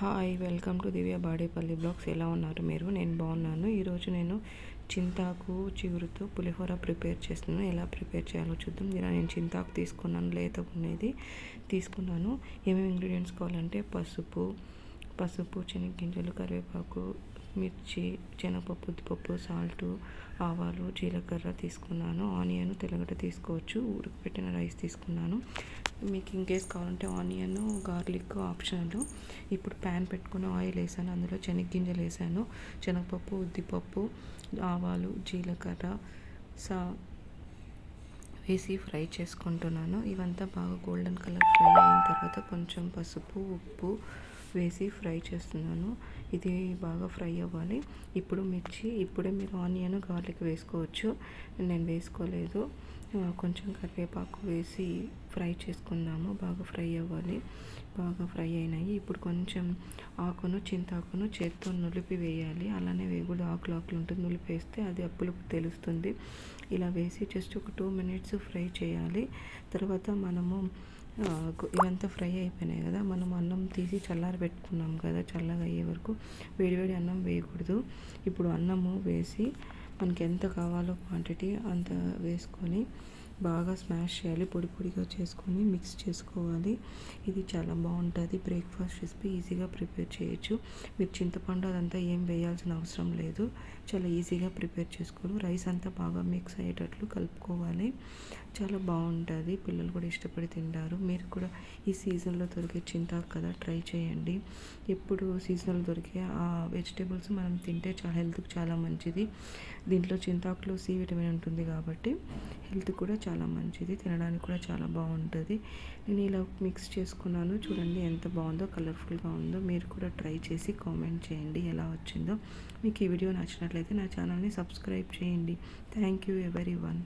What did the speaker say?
Hi welcome to Divya Badepalli blogs ఎలా ఉన్నారు మీరు? నేను బాగున్నాను. ఈరోజు నేను చింతాకు చిగురుతో పులిహోర ప్రిపేర్ చేస్తున్నాను. ఎలా ప్రిపేర్ చేయాలో చూద్దాం. ఇలా నేను చింతాకు తీసుకున్నాను లేత ఉండేది తీసుకున్నాను. ఏమేమి ఇంగ్రీడియంట్స్ కావాలంటే పసుపు పసుపు శనగగింజలు కరివేపాకు మిర్చి శనగపప్పు ఉద్దిపప్పు సాల్టు ఆవాలు జీలకర్ర తీసుకున్నాను. ఆనియన్ తెల్లగడ్డ తీసుకోవచ్చు. ఉడకపెట్టిన రైస్ తీసుకున్నాను. మీకు ఇంకేస్ కావాలంటే ఆనియన్ గార్లిక్ ఆప్షనల్. ఇప్పుడు ప్యాన్ పెట్టుకుని ఆయిల్ వేసాను. అందులో శనగగింజలు వేసాను. శనగపప్పు ఉద్దిపప్పు ఆవాలు జీలకర్ర సా వేసి ఫ్రై చేసుకుంటున్నాను. ఇవంతా బాగా గోల్డెన్ కలర్ ఫ్రై అయిన తర్వాత కొంచెం పసుపు ఉప్పు వేసి ఫ్రై చేస్తున్నాను. ఇది బాగా ఫ్రై అవ్వాలి. ఇప్పుడు మిర్చి ఇప్పుడే మీరు ఆనియన్ గార్లిక్ వేసుకోవచ్చు. నేను వేసుకోలేదు. కొంచెం కరివేపాకు వేసి ఫ్రై చేసుకుందాము. బాగా ఫ్రై అవ్వాలి. బాగా ఫ్రై అయినాయి. ఇప్పుడు కొంచెం ఆకును చింతాకును చేత్తో నులిపి వేయాలి. అలానే వేగుడు ఆకులు ఆకులు ఉంటుంది. నులిపి వేస్తే అది అప్పులు తెలుస్తుంది. ఇలా వేసి జస్ట్ ఒక టూ మినిట్స్ ఫ్రై చేయాలి. తర్వాత మనము ఇవంతా ఫ్రై అయిపోయినాయి కదా. మనం అన్నం తీసి చల్లారి పెట్టుకున్నాం కదా చల్లగా అయ్యే వరకు వేడివేడి అన్నం వేయకూడదు. ఇప్పుడు అన్నము వేసి మనకి ఎంత కావాలో క్వాంటిటీ అంత వేసుకొని బాగా స్మాష్ చేయాలి. పొడి పొడిగా చేసుకొని మిక్స్ చేసుకోవాలి. ఇది చాలా బాగుంటుంది. బ్రేక్ఫాస్ట్ రెసిపీ ఈజీగా ప్రిపేర్ చేయొచ్చు. మీరు చింతపండు అదంతా ఏం వేయాల్సిన అవసరం లేదు. చాలా ఈజీగా ప్రిపేర్ చేసుకోవాలి. రైస్ అంతా బాగా మిక్స్ అయ్యేటట్లు కలుపుకోవాలి. చాలా బాగుంటుంది. పిల్లలు కూడా ఇష్టపడి తింటారు. మీరు కూడా ఈ సీజన్లో దొరికే చింతాకు కదా ట్రై చేయండి. ఎప్పుడు సీజనల్ దొరికే ఆ వెజిటేబుల్స్ మనం తింటే చాలా హెల్త్కి చాలా మంచిది. దీంట్లో చింతాకులో సి విటమిన్ ఉంటుంది కాబట్టి హెల్త్ కూడా చాలా మంచిది తినడానికి కూడా చాలా బాగుంటుంది. నేను ఇలా మిక్స్ చేసుకున్నాను. చూడండి ఎంత బాగుందో కలర్ఫుల్గా ఉందో. మీరు కూడా ట్రై చేసి కామెంట్ చేయండి ఎలా వచ్చిందో. మీకు ఈ వీడియో నచ్చినట్లయితే నా ఛానల్ని సబ్స్క్రైబ్ చేయండి. Thank you every one